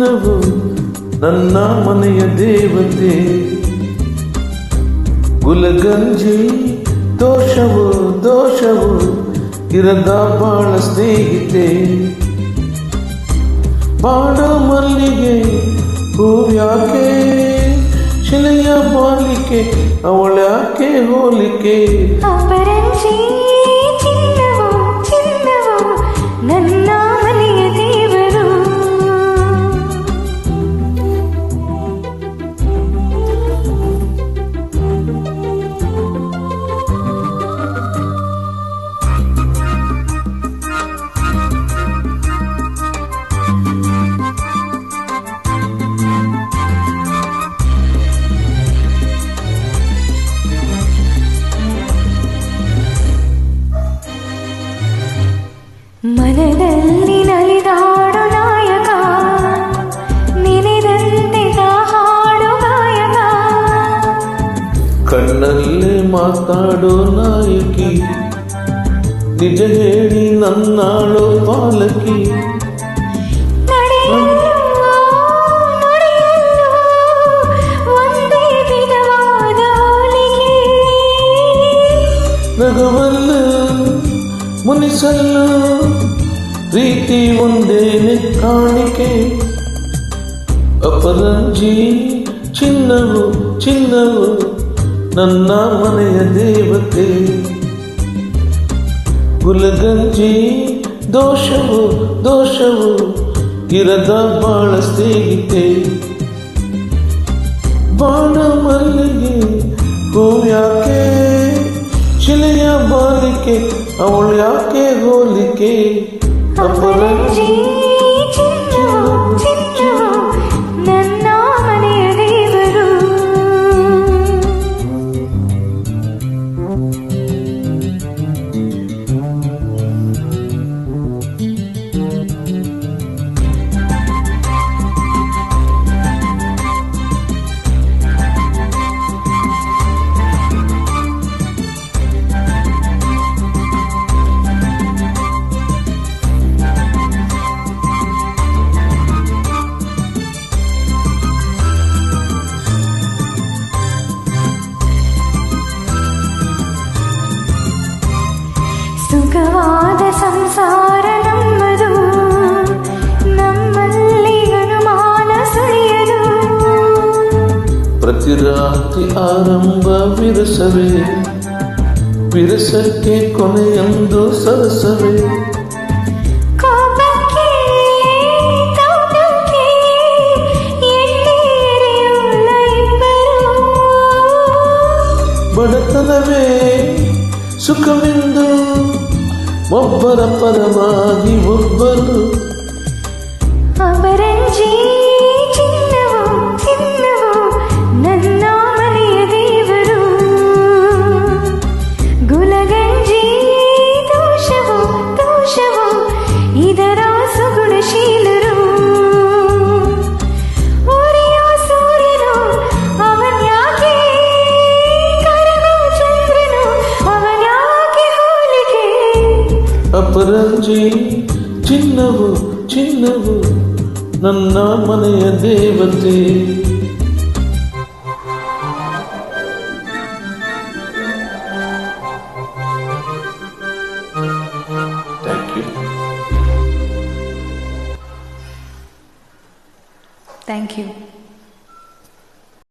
ಚಿನ್ನವು ನನ್ನ ಮನೆಯ ದೇವತೆ. ಗುಲಗಂಜಿ, ದೋಷವು ದೋಷವು ಇರದ ಬಾಳ ಸ್ನೇಹಿತೆ. ಬಾಡ ಮಲ್ಲಿಗೆ ಹೂವ್ಯಾಕೆ ಶಿಲೆಯ ಬಾಲಿಕೆ ಅವಳ್ಯಾಕೆ ಹೋಲಿಕೆ. ಮನದಲ್ಲಿ ನಲಿದಾಡು ನಾಯಕ ನೆನೆದಂತೆ ಹಾಡು ಗಾಯಕ ಕಣ್ಣಲ್ಲೇ ಮಾತಾಡೋ ನಾಯಕಿ ನಿಜ ಹೇಳಿ ನನ್ನಾಳೋ ಪಾಲಕಿ ಮುನಿಸಲ್ಲು ಪ್ರೀತಿ ಒಂದೇನೆ ಕಾಣಿಕೆ. ಅಪರಂಜಿ ಚಿನ್ನವು ಚಿನ್ನವು ನನ್ನ ಮನೆಯ ದೇವತೆ. ಗುಲಗಂಜಿ ದೋಷವು ದೋಷವು ಇರದ ಬಾಳ ಸ್ನೇಹಿತೆ. ಬಾಣ ಮಲ್ಲಿಗೆ ಹೂವ್ಯಾಕೆ ಶಿಲೆಯ ಬಾಲಿಕೆ ಅವಳು ಯಾಕೆ ಹೋಲಿಕೆ ಅಪರಂಜಿ ಸುಖವಾದ ಸಂಸಾರ ನಮ್ಮದು ನಮ್ಮಲ್ಲಿ ಅನುಮಾನ ಸುಳಿಯದು ಪ್ರತಿ ರಾತ್ರಿ ಆರಂಭ ವಿರಸವೇ ವಿರಸಕ್ಕೆ ಕೊನೆಯೊಂದು ಸರಸವೇ ಕೋಪಕ್ಕೆ ತಾಪಕ್ಕೆ ಎಣ್ಣೆರೆಯುಳ್ಳ ಇಬ್ಬರು ಬಡತನವೇ ಸುಖವೆಂದು ಒಬ್ಬರ ಪರವಾಗಿ ಒಬ್ಬರು ಅಪರಂಜಿ ಚಿನ್ನವೋ ಚಿನ್ನವೋ ನನ್ನ ಮನೆಯ ದೇವರು ಗುಲಗಂಜಿ ದೋಷವೋ ದೋಷವೋ ಇದರ ಪರಂಜಿ ಚಿನ್ನವು ಚಿನ್ನವು ನನ್ನ ಮನೆಯ ದೇವತೆ ಥ್ಯಾಂಕ್ ಯು ಯು